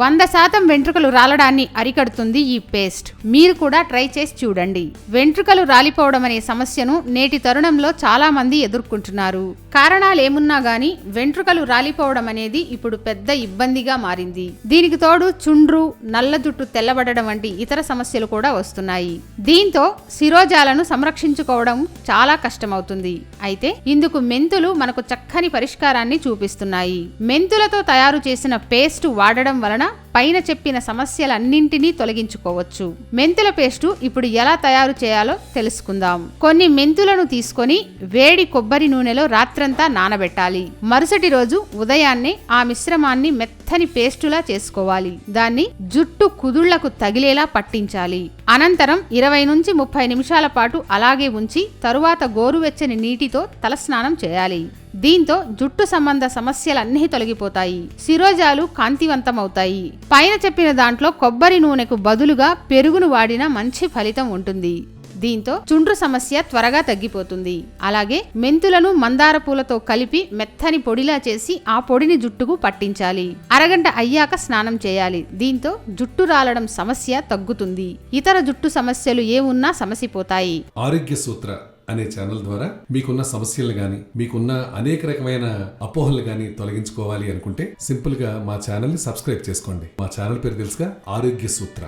వంద శాతం వెంట్రుకలు రాలడాన్ని అరికడుతుంది ఈ పేస్ట్. మీరు కూడా ట్రై చేసి చూడండి. వెంట్రుకలు రాలిపోవడం అనే సమస్యను నేటి తరుణంలో చాలామంది ఎదుర్కొంటున్నారు. కారణాలేమున్నా గాని వెంట్రుకలు రాలిపోవడం అనేది ఇప్పుడు పెద్ద ఇబ్బందిగా మారింది. దీనికి తోడు చుండ్రు నల్ల జుట్టు తెల్లబడడం వంటి ఇతర సమస్యలు కూడా వస్తున్నాయి. దీంతో శిరోజాలను సంరక్షించుకోవడం చాలా కష్టమవుతుంది. అయితే ఇందుకు మెంతులు మనకు చక్కని పరిష్కారాన్ని చూపిస్తున్నాయి. మెంతులతో తయారు చేసిన పేస్ట్ వాడడం వలన పైన చెప్పిన సమస్యలన్నింటినీ తొలగించుకోవచ్చు. మెంతుల పేస్టు ఇప్పుడు ఎలా తయారు చేయాలో తెలుసుకుందాం. కొన్ని మెంతులను తీసుకొని వేడి కొబ్బరి నూనెలో రాత్రంతా నానబెట్టాలి. మరుసటి రోజు ఉదయాన్నే ఆ మిశ్రమాన్ని మెత్తని పేస్టులా చేసుకోవాలి. దాన్ని జుట్టు కుదుళ్ళకు తగిలేలా పట్టించాలి. అనంతరం ఇరవై నుంచి ముప్పై నిమిషాల పాటు అలాగే ఉంచి తరువాత గోరువెచ్చని నీటితో తలస్నానం చేయాలి. దీంతో జుట్టు సంబంధ సమస్యలన్నీ తొలగిపోతాయి. శిరోజాలు కాంతివంతమవుతాయి. పైన చెప్పిన దాంట్లో కొబ్బరి నూనెకు బదులుగా పెరుగును వాడిన మంచి ఫలితం ఉంటుంది. దీంతో చుండ్రు సమస్య త్వరగా తగ్గిపోతుంది. అలాగే మెంతులను మందార పూలతో కలిపి మెత్తని పొడిలా చేసి ఆ పొడిని జుట్టుకు పట్టించాలి. అరగంట అయ్యాక స్నానం చేయాలి. దీంతో జుట్టు రాలడం సమస్య తగ్గుతుంది. ఇతర జుట్టు సమస్యలు ఏమున్నా సమసిపోతాయి. ఆరోగ్య సూత్ర అనే ఛానల్ ద్వారా మీకున్న సమస్యలు గాని మీకున్న అనేక రకమైన అపోహలు గాని తొలగించుకోవాలి అనుకుంటే సింపుల్గా మా ఛానల్ని సబ్స్క్రైబ్ చేసుకోండి. మా ఛానల్ పేరు తెలుసుగా ఆరోగ్య సూత్ర.